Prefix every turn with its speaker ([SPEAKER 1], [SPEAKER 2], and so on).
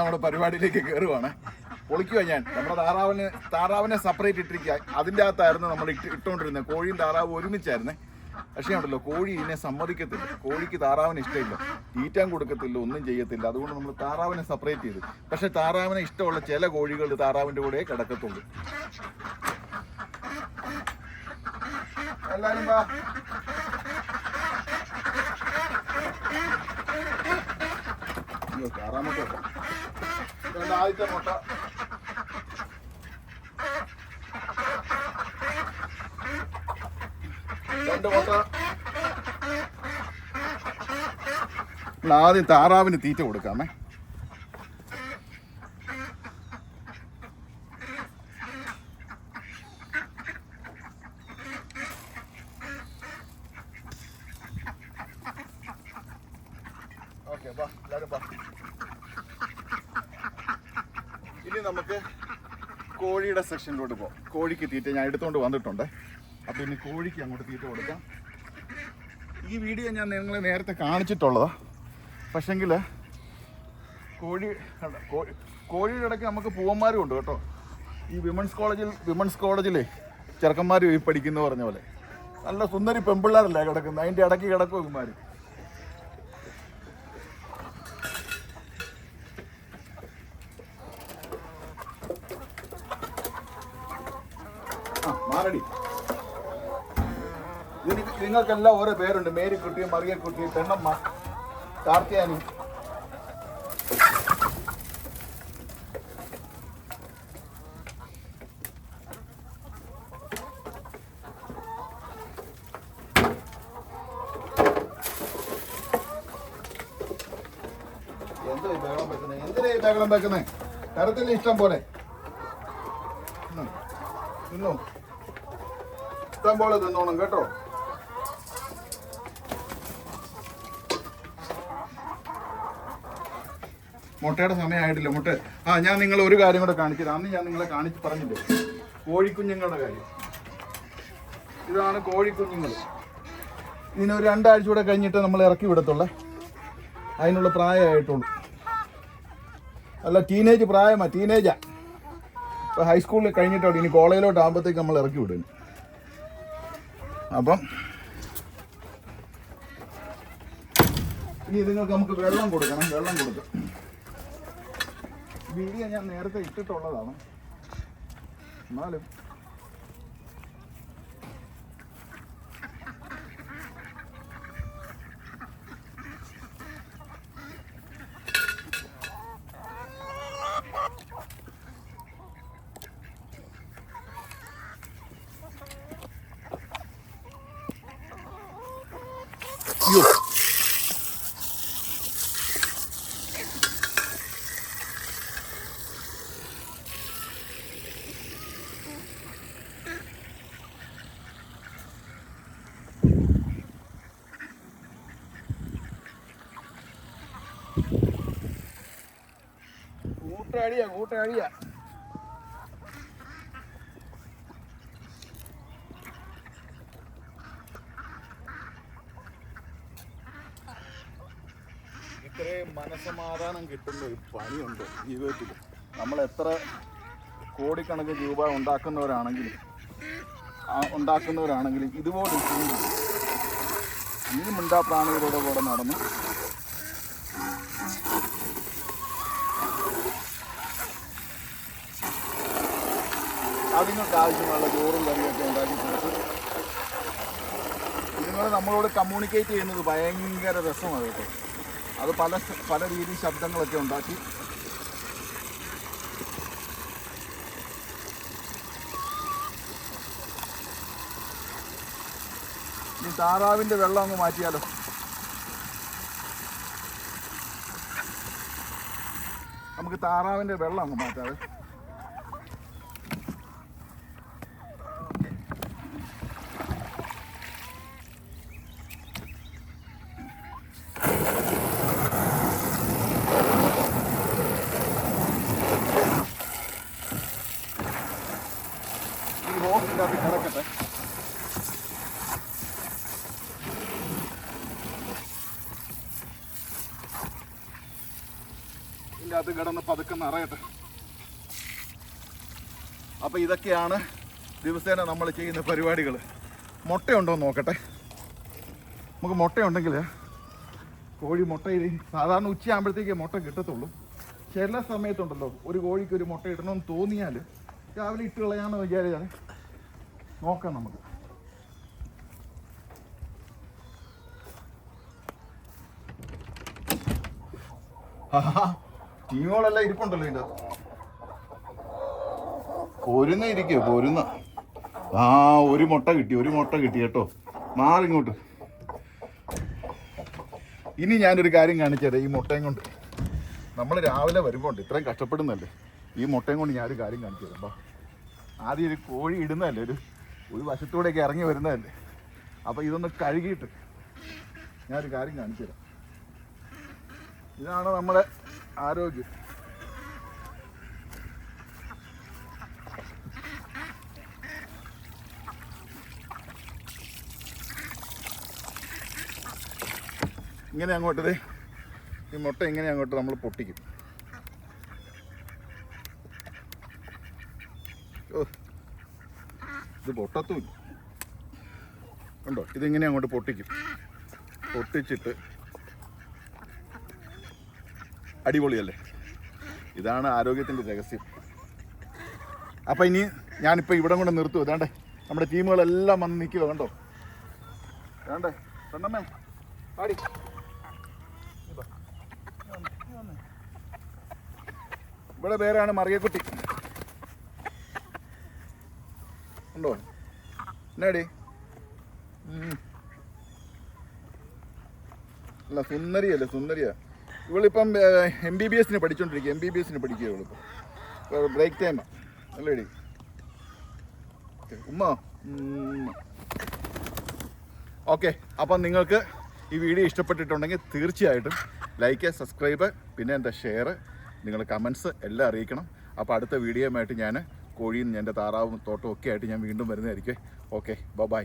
[SPEAKER 1] നമ്മുടെ പരിപാടിയിലേക്ക് കയറുവാണ് പൊളിക്കുക ഞാൻ. നമ്മുടെ താറാവിന് താറാവിനെ സെപ്പറേറ്റ് ഇട്ടിരിക്കുക. അതിന്റെ അകത്തായിരുന്നു നമ്മൾ ഇട്ട് ഇട്ടുകൊണ്ടിരുന്നത്. കോഴിയും താറാവും ഒരുമിച്ചായിരുന്നേ. പക്ഷേ ഉണ്ടല്ലോ കോഴി ഇതിനെ സമ്മതിക്കത്തില്ല. കോഴിക്ക് താറാവിന് ഇഷ്ടമില്ല. തീറ്റാൻ കൊടുക്കത്തില്ല ഒന്നും ചെയ്യത്തില്ല. അതുകൊണ്ട് നമ്മൾ താറാവിനെ സെപ്പറേറ്റ് ചെയ്തു. പക്ഷെ താറാവിനെ ഇഷ്ടമുള്ള ചില കോഴികൾ താറാവിന്റെ കൂടെ കിടക്കത്തുള്ളൂ എല്ലാരും വാ. ഇതുണ്ട് ആദ്യത്തെ മുട്ട. രണ്ട് മുട്ട. ആദ്യം താറാവിന് തീറ്റ കൊടുക്കാമേ. ഓക്കെ വാ എല്ലാവരും വാ. ഇനി നമുക്ക് കോഴിയുടെ സെക്ഷനിലോട്ട് പോകാം കോഴിക്ക് തീറ്റ ഞാൻ എടുത്തുകൊണ്ട് വന്നിട്ടുണ്ട്. അപ്പോൾ ഇനി കോഴിക്ക് അങ്ങോട്ട് തീറ്റ കൊടുക്കാം. ഈ വീഡിയോ ഞാൻ നിങ്ങളെ നേരത്തെ കാണിച്ചിട്ടുള്ളതാ. പക്ഷെങ്കിൽ കോഴി കോഴിയുടെ ഇടയ്ക്ക് നമുക്ക് പൂവന്മാരും ഉണ്ട് കേട്ടോ. ഈ വിമൻസ് കോളേജിൽ വിമൻസ് കോളേജിലെ ചെറുക്കന്മാർ ഈ പഠിക്കുന്നു പറഞ്ഞ പോലെ. നല്ല സുന്ദരി പെമ്പിള്ളേരല്ലേ കിടക്കുന്നത് അതിന്റെ ഇടയ്ക്ക് കിടക്കും ഇവന്മാർ ആ മാറടി ഇതിന് നിങ്ങൾക്കെല്ലാം ഓരോ പേരുണ്ട്. മേരിക്കുട്ടി മറിയക്കുട്ടി പെണ്ണമ്മ കാർത്തിയാനി. എന്തോ ഈ ബഹളം വെക്കുന്നത് എന്തിനാ ഈ ഇഷ്ടം പോലെ. ഇഷ്ടം പോലെ തിന്നോണം കേട്ടോ? മുട്ടയുടെ സമയമായിട്ടില്ല. മുട്ട ആ ഞാൻ നിങ്ങൾ ഒരു കാര്യം കൂടെ കാണിച്ചത് അന്ന് ഞാൻ നിങ്ങളെ കാണിച്ച് പറഞ്ഞില്ലേ? കോഴിക്കുഞ്ഞുങ്ങളുടെ കാര്യം. ഇതാണ് കോഴിക്കുഞ്ഞുങ്ങൾ. ഇതിനൊരു രണ്ടാഴ്ച കൂടെ കഴിഞ്ഞിട്ട് നമ്മൾ ഇറക്കി വിടത്തുള്ളേ. അതിനുള്ള പ്രായമായിട്ടുള്ളൂ. അല്ല ടീനേജ് പ്രായമാണ് ടീനേജാ ഇപ്പോൾ ഹൈസ്കൂളിൽ കഴിഞ്ഞിട്ടുണ്ട് ഇനി കോളേജിലോട്ട് ആകുമ്പോഴത്തേക്ക് നമ്മൾ ഇറക്കി വിടുന്നു അപ്പം ഇനി ഇതുങ്ങൾക്ക് നമുക്ക് വെള്ളം കൊടുക്കണം വെള്ളം കൊടുക്കാം. വീഡിയോ ഞാൻ നേരത്തെ ഇട്ടിട്ടുള്ളതാണ്. എന്നാലും. അയ്യോ. കൂട്ടടിയാ കൂട്ടാടിയാ ഇത്രയും മനസമാധാനം കിട്ടുന്ന ഒരു പണിയുണ്ട് ജീവിതത്തിൽ നമ്മൾ എത്ര കോടിക്കണക്കിന് രൂപ ഉണ്ടാക്കുന്നവരാണെങ്കിലും ഉണ്ടാക്കുന്നവരാണെങ്കിലും ഇതുപോലെ. ഈ മിണ്ടാ പ്രാണികളുടെ കൂടെ നടന്ന് അതുങ്ങൾക്ക് ആവശ്യമുള്ള ചോറും കറിയൊക്കെ ഉണ്ടാക്കി കൊടുത്ത് ഇതുങ്ങൾ നമ്മളോട് കമ്മ്യൂണിക്കേറ്റ് ചെയ്യുന്നത് ഭയങ്കര രസമാണ് കേട്ടോ. അത് പല പല രീതി ശബ്ദങ്ങളൊക്കെ ഉണ്ടാക്കി. ഈ താറാവിന്റെ വെള്ളം അങ്ങ് മാറ്റിയാലോ? നമുക്ക് താറാവിന്റെ വെള്ളം അങ്ങ് മാറ്റാതെ ഈ ഹോസിന്റെ അകത്ത് കിടക്കട്ടെ ഇതിന്റെ അത് കിടന്ന് പതുക്കെ നിറയട്ടെ. അപ്പോൾ ഇതൊക്കെയാണ് ദിവസേന നമ്മൾ ചെയ്യുന്ന പരിപാടികൾ മുട്ടയുണ്ടോ എന്ന് നോക്കട്ടെ. നമുക്ക് മുട്ടയുണ്ടെങ്കിൽ കോഴി മുട്ടയിൽ സാധാരണ ഉച്ചയാകുമ്പോഴത്തേക്ക് മുട്ട കിട്ടത്തുള്ളൂ. ചില സമയത്തുണ്ടല്ലോ ഒരു കോഴിക്ക് ഒരു മുട്ട ഇടണമെന്ന് തോന്നിയാൽ രാവിലെ ഇട്ട് കളയാമെന്ന് വിചാരിച്ചാൽ നോക്കാം നമുക്ക്. ടീമുകളെല്ലാം ഇരിപ്പുണ്ടല്ലോ ഇതിന്റെ അകത്ത്. പൊരുന്ന ഇരിക്കുക ആ ഒരു മുട്ട കിട്ടി ഒരു മുട്ട കിട്ടി കേട്ടോ. മാറിങ്ങോട്ട് ഇനി ഞാനൊരു കാര്യം കാണിച്ചു തരാം ഈ മുട്ടയും കൊണ്ട്. നമ്മൾ രാവിലെ വരുമ്പോൾ ഇത്രയും കഷ്ടപ്പെടുന്നല്ലേ? ഈ മുട്ടയും കൊണ്ട് ഞാനൊരു കാര്യം കാണിച്ചു തരാം ആദ്യം ഒരു കോഴി ഇടുന്നതല്ലേ ഒരു ഒരു വശത്തൂടെയൊക്കെ ഇറങ്ങി വരുന്നതല്ലേ? അപ്പോൾ ഇതൊന്ന് കഴുകിയിട്ട് ഞാനൊരു കാര്യം കാണിച്ചു തരാം. ഇതാണ് നമ്മുടെ ആരോഗ്യം. ഇങ്ങനെ അങ്ങോട്ട് ദേ. ഈ മുട്ട ഇങ്ങനെ അങ്ങോട്ട് നമ്മൾ പൊട്ടിക്കും. ഇത് പൊട്ടത്തുമില്ല. ഉണ്ടോ ഇതിങ്ങനെ അങ്ങോട്ട് പൊട്ടിക്കും. പൊട്ടിച്ചിട്ട് അടിപൊളിയല്ലേ? ഇതാണ് ആരോഗ്യത്തിന്റെ രഹസ്യം. അപ്പം ഇനി ഞാനിപ്പോൾ ഇവിടെ കൊണ്ട് നിർത്തും. ഇതാണ്ടേ നമ്മുടെ ടീമുകളെല്ലാം വന്ന് നിൽക്കുക കണ്ടോ? വേണ്ടേ പെണ്ണമ്മേ പാടി. ഇവിടെ പേരാണ് മറിയക്കുട്ടി. ഉണ്ടോ? എന്നാടി. അല്ല സുന്ദരിയല്ലേ സുന്ദരിയാ. ഇവളിപ്പം എം ബി ബി എസിന് പഠിച്ചുകൊണ്ടിരിക്കുക എം ബി ബി എസിന് പഠിക്കുക ഇവളിപ്പം. Break time അല്ലേടി? ഉമ്മ? ഓക്കെ. അപ്പം നിങ്ങൾക്ക് ഈ വീഡിയോ ഇഷ്ടപ്പെട്ടിട്ടുണ്ടെങ്കിൽ തീർച്ചയായിട്ടും ലൈക്ക് സബ്സ്ക്രൈബ് പിന്നെ എന്റെ ഷെയർ നിങ്ങൾ കമൻസ് എല്ലാം അറിയിക്കണം. അപ്പോൾ അടുത്ത വീഡിയോയുമായിട്ട് ഞാൻ കോഴിയും എന്റെ താറാവും തോട്ടവും ഒക്കെ ആയിട്ട് ഞാൻ വീണ്ടും വരുന്നതായിരിക്കും ഓക്കെ. ബൈ